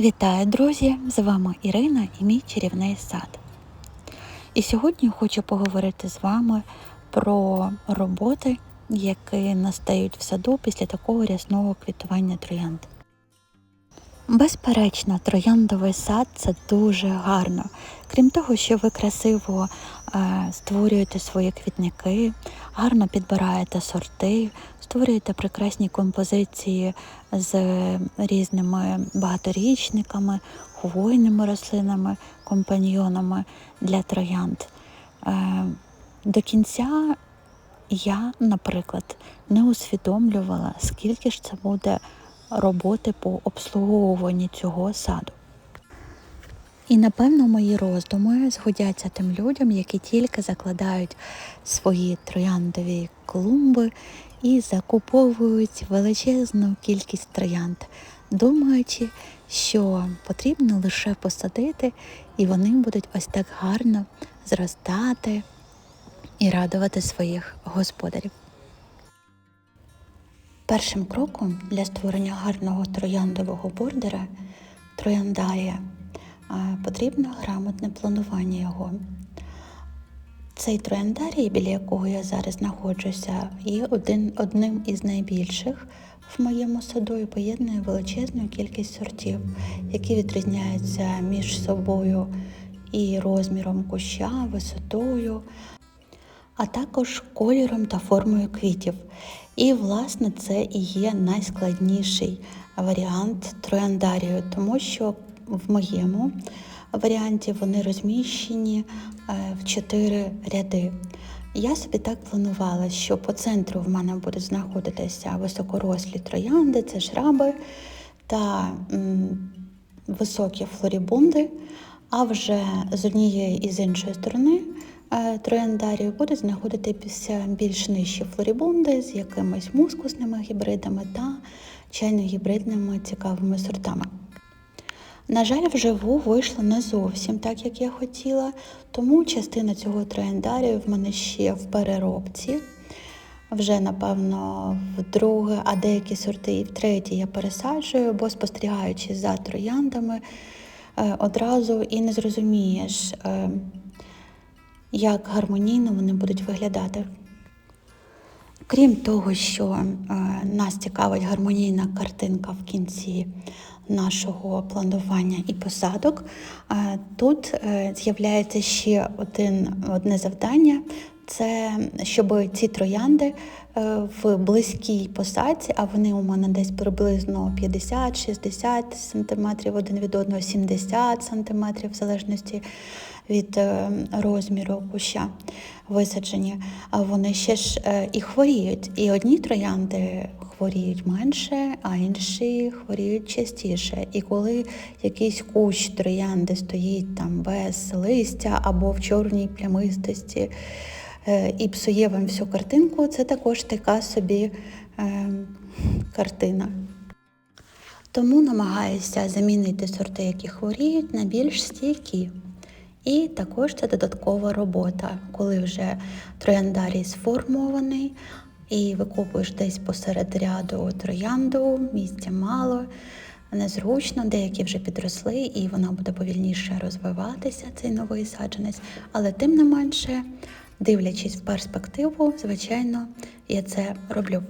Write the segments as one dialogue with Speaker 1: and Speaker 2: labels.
Speaker 1: Вітаю, друзі! З вами Ірина і мій чарівний сад. І сьогодні хочу поговорити з вами про роботи, які настають в саду після такого рясного квітування троянд. Безперечно, трояндовий сад це дуже гарно. Крім того, що ви красиво е, створюєте свої квітники, гарно підбираєте сорти, створюєте прекрасні композиції з різними багаторічниками, хвойними рослинами, компаньйонами для троянд. Е, До кінця я, наприклад, не усвідомлювала, скільки ж це буде роботи по обслуговуванні цього саду. І напевно мої роздуми згодяться тим людям, які тільки закладають свої трояндові клумби і закуповують величезну кількість троянд, думаючи, що потрібно лише посадити, і вони будуть ось так гарно зростати і радувати своїх господарів. Першим кроком для створення гарного трояндового бордера трояндарія потрібно грамотне планування його. Цей трояндарій, біля якого я зараз знаходжуся, є один, одним із найбільших в моєму саду і поєднує величезну кількість сортів, які відрізняються між собою і розміром куща, висотою, а також кольором та формою квітів. І, власне, це і є найскладніший варіант трояндарію, тому що в моєму варіанті вони розміщені е, в чотири ряди. Я собі так планувала, що по центру в мене будуть знаходитися високорослі троянди, це шраби та м, високі флорібунди, а вже з однієї і з іншої сторони трояндарію будуть знаходитися більш нижчі флорібунди з якимись мускусними гібридами та чайно-гібридними цікавими сортами. На жаль, вживу вийшло не зовсім так, як я хотіла, тому частина цього трояндарію в мене ще в переробці. Вже, напевно, вдруге, а деякі сорти і втретє я пересаджую, бо спостерігаючи за трояндами, е, одразу і не зрозумієш, е, як гармонійно вони будуть виглядати. Крім того, що е, нас цікавить гармонійна картинка в кінці нашого планування і посадок, е, тут е, з'являється ще один, одне завдання. Це щоб ці троянди в близькій посадці, а вони у мене десь приблизно 50-60 см один від одного, 70 см, в залежності від розміру куща висаджені, а вони ще ж і хворіють. І одні троянди хворіють менше, а інші хворіють частіше. І коли якийсь кущ троянди стоїть там без листя або в чорній плямистості і псує вам всю картинку, це також така собі е, картина. Тому намагаюся замінити сорти, які хворіють, на більш стійкі. І також це додаткова робота, коли вже трояндарій сформований і викопуєш десь посеред ряду троянду, місця мало, незручно, деякі вже підросли, і вона буде повільніше розвиватися, цей новий саджанець. Але тим не менше, дивлячись в перспективу, звичайно, я це роблю.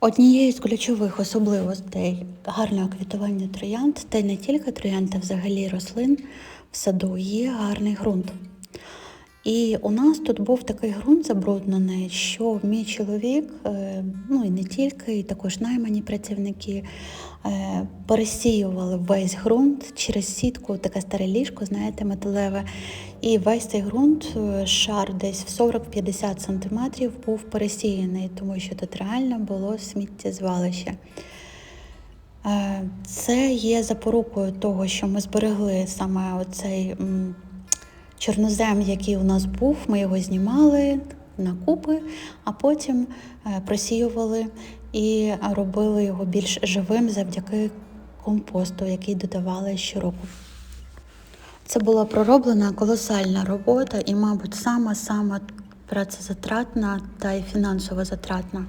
Speaker 1: Однією з ключових особливостей гарного квітування троянд, та й не тільки троянд, а взагалі рослин в саду є гарний ґрунт. І у нас тут був такий ґрунт забруднений, що мій чоловік, е, ну і не тільки, і також наймані працівники е, пересіювали весь ґрунт через сітку, таке старе ліжко, знаєте, металеве. І весь цей ґрунт, е, шар десь в 40-50 см був пересіяний, тому що тут реально було сміттєзвалище. Це є запорукою того, що ми зберегли саме оцей чорнозем, який у нас був, ми його знімали на купи, а потім просіювали і робили його більш живим завдяки компосту, який додавали щороку. Це була пророблена колосальна робота і, мабуть, сама-сама працезатратна та й фінансово затратна.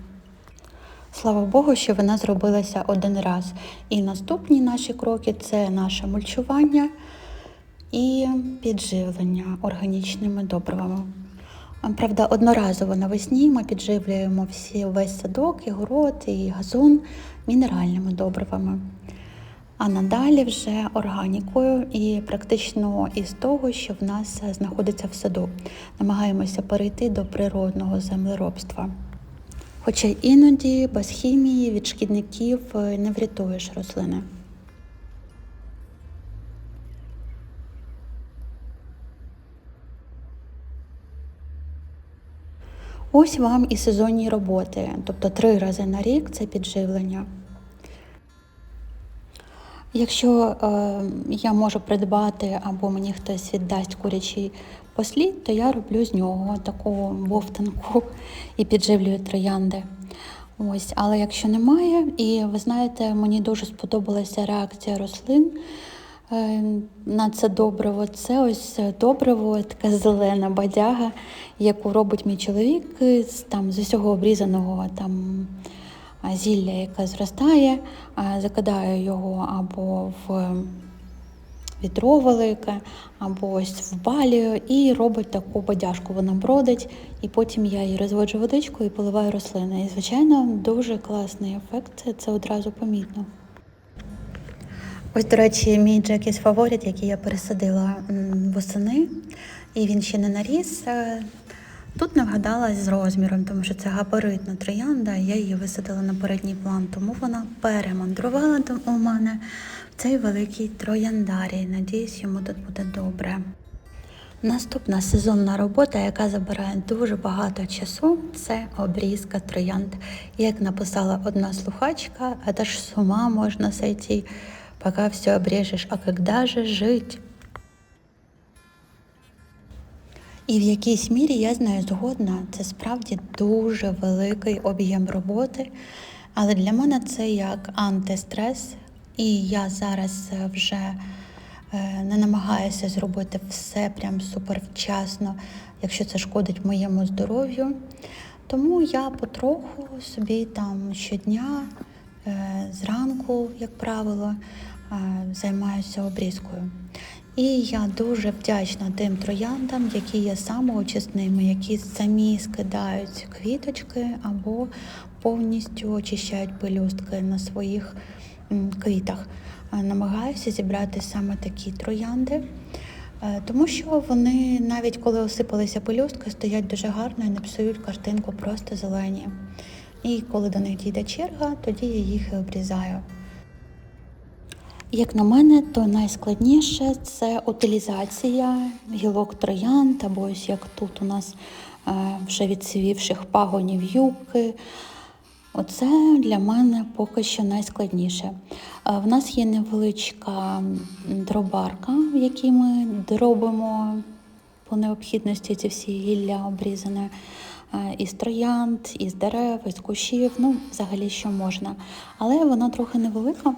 Speaker 1: Слава Богу, що вона зробилася один раз. І наступні наші кроки це наше мульчування і підживлення органічними добривами. Правда, одноразово навесні ми підживлюємо всі весь садок, і город, і газон мінеральними добривами. А надалі вже органікою і практично із того, що в нас знаходиться в саду. Намагаємося перейти до природного землеробства. Хоча іноді без хімії від шкідників е, не врятуєш рослини. Ось вам і сезонні роботи, тобто три рази на рік це підживлення. Якщо е, я можу придбати або мені хтось віддасть курячий послід, то я роблю з нього таку вовтанку і підживлюю троянди. Ось, але якщо немає, і ви знаєте, мені дуже сподобалася реакція рослин е, на це добриво. Це ось добриво, така зелена бадяга, яку робить мій чоловік з там з усього обрізаного там зілля, яке зростає, закидаю його або в відро велике, або ось в балію, і робить таку бадяжку. Вона бродить, і потім я її розводжу водичкою і поливаю рослини. І, звичайно, дуже класний ефект, це, це одразу помітно. Ось, до речі, мій Джекіс фаворит, який я пересадила восени, і він ще не наріс. Тут не вгадала з розміром, тому що це габаритна троянда, я її висадила на передній план, тому вона перемандрувала у мене в цей великий трояндарій. Надіюсь, йому тут буде добре. Наступна сезонна робота, яка забирає дуже багато часу, це обрізка троянд. Як написала одна слухачка, это ж с ума можна сойти, пока все обрежеш, а когда же жить? І в якійсь мірі я з нею згодна. Це справді дуже великий об'єм роботи. Але для мене це як антистрес, і я зараз е, вже е, не намагаюся зробити все прям супер вчасно, якщо це шкодить моєму здоров'ю. Тому я потроху собі там щодня, е, зранку, як правило, займаюся обрізкою. І я дуже вдячна тим трояндам, які є самоочисними, які самі скидають квіточки або повністю очищають пелюстки на своїх квітах. Намагаюся зібрати саме такі троянди, е, тому що вони, навіть коли осипалися пелюстки, стоять дуже гарно і не псують картинку, просто зелені. І коли до них дійде черга, тоді я їх і обрізаю. Як на мене, то найскладніше це утилізація гілок троянд, або ось як тут у нас е, вже відсвівших пагонів юбки. Оце для мене поки що найскладніше. Е, В нас є невеличка дробарка, в якій ми дробимо по необхідності ці всі гілля обрізане е, із троянд, із дерев, із кущів, ну, взагалі, що можна. Але вона трохи невелика.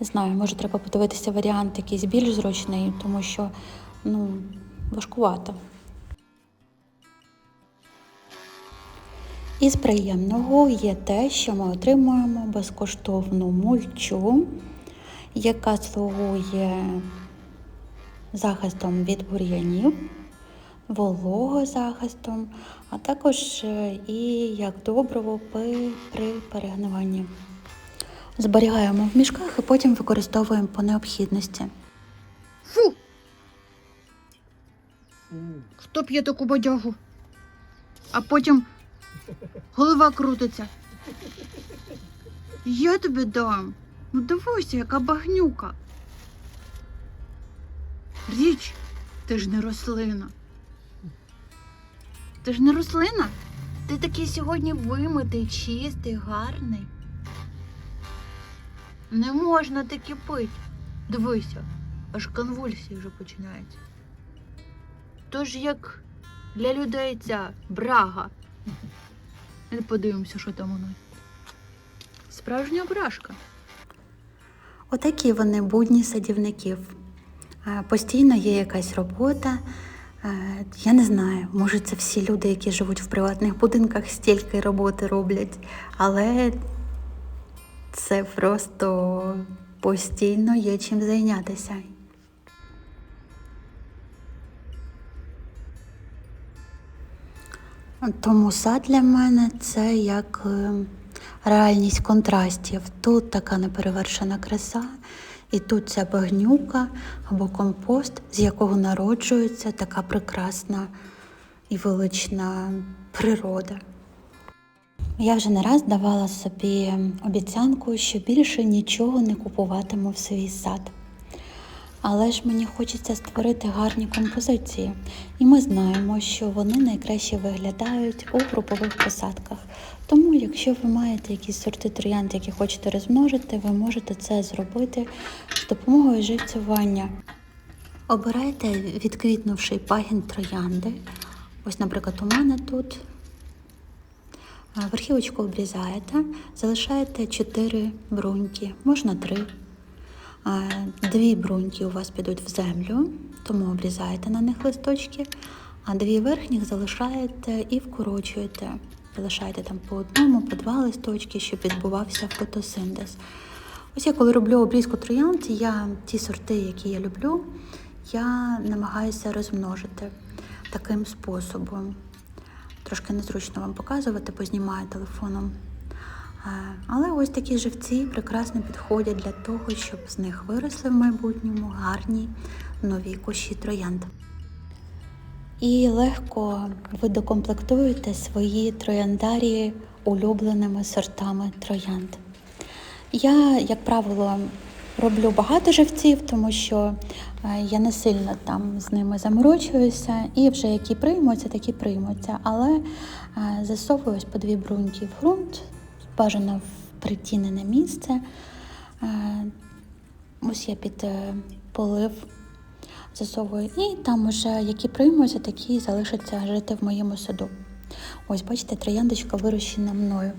Speaker 1: Не знаю, може треба подивитися варіант якийсь більш зручний, тому що ну, важкувато. Із приємного є те, що ми отримуємо безкоштовну мульчу, яка слугує захистом від бур'янів, вологозахистом, а також е, і як добриво при перегниванні. Зберігаємо в мішках і потім використовуємо по необхідності.
Speaker 2: Фу! Хто п'є таку бодягу? А потім голова крутиться. Я тобі дам. Ну дивися, яка багнюка. Річ, ти ж не рослина. Ти ж не рослина? Ти такий сьогодні вимитий, чистий, гарний. Не можна таки пить. Дивися, аж конвульсії вже починаються. Тож як для людей ця брага. Не подивимося, що там нас. Справжня брашка.
Speaker 1: Отакі вони будні садівників. Е, Постійно є якась робота, Е, Я не знаю, може це всі люди, які живуть в приватних будинках, стільки роботи роблять, але це просто постійно є чим зайнятися. Тому сад для мене це як е, реальність контрастів. Тут така неперевершена краса, і тут ця багнюка або компост, з якого народжується така прекрасна і велична природа. Я вже не раз давала собі обіцянку, що більше нічого не купуватиму в свій сад. Але ж мені хочеться створити гарні композиції, і ми знаємо, що вони найкраще виглядають у групових посадках. Тому, якщо ви маєте якісь сорти троянд, які хочете розмножити, ви можете це зробити з допомогою живцювання. Обирайте відквітнувший пагін троянди. Ось, наприклад, у мене тут Верхівочку обрізаєте, залишаєте 4 бруньки, можна 3. Дві бруньки у вас підуть в землю, тому обрізаєте на них листочки, а дві верхніх залишаєте і вкорочуєте. Залишаєте там по одному, по два листочки, щоб відбувався фотосинтез. Ось я коли роблю обрізку троянд, я ті сорти, які я люблю, я намагаюся розмножити таким способом. Трошки незручно вам показувати, бо знімаю телефоном. Е, Але ось такі живці прекрасно підходять для того, щоб з них виросли в майбутньому гарні нові кущі троянд. І легко ви докомплектуєте свої трояндарії улюбленими сортами троянд. Я, як правило, роблю багато живців, тому що е, я не сильно там з ними заморочуюся, і вже які приймуться, такі приймуться. Але е, засовую по дві бруньки в ґрунт, бажано в притінене місце. Е, Ось я під полив засовую, і там уже які приймуться, такі залишаться жити в моєму саду. Ось, бачите, трояндочка вирощена мною.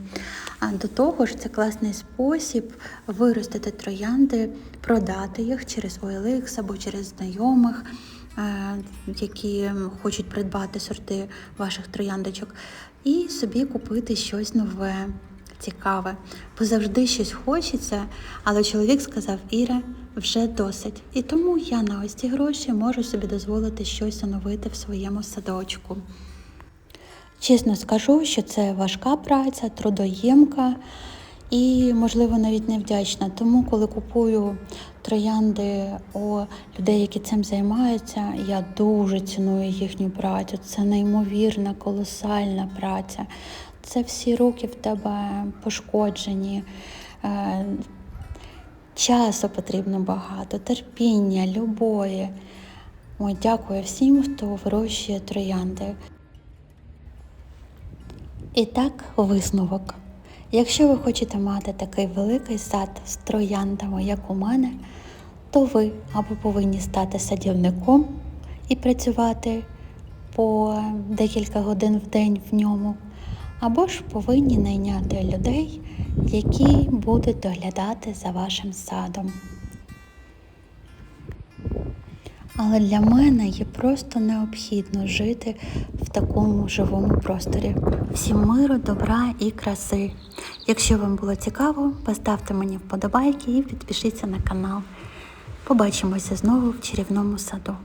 Speaker 1: А до того ж, це класний спосіб виростити троянди, продати їх через OLX або через знайомих, е, які хочуть придбати сорти ваших трояндочок, і собі купити щось нове, цікаве. Бо завжди щось хочеться, але чоловік сказав: Іра, вже досить. І тому я на ось ці гроші можу собі дозволити щось оновити в своєму садочку. Чесно скажу, що це важка праця, трудоємка і, можливо, навіть невдячна. Тому, коли купую троянди у людей, які цим займаються, я дуже ціную їхню працю. Це неймовірна, колосальна праця. Це всі роки в тебе пошкоджені. Е, Часу потрібно багато, терпіння, любові. Ой, дякую всім, хто вирощує троянди. І так, висновок. Якщо ви хочете мати такий великий сад з трояндами, як у мене, то ви або повинні стати садівником і працювати по декілька годин в день в ньому, або ж повинні найняти людей, які будуть доглядати за вашим садом. Але для мене є просто необхідно жити в такому живому просторі. Всім миру, добра і краси. Якщо вам було цікаво, поставте мені вподобайки і підпишіться на канал. Побачимося знову в чарівному саду.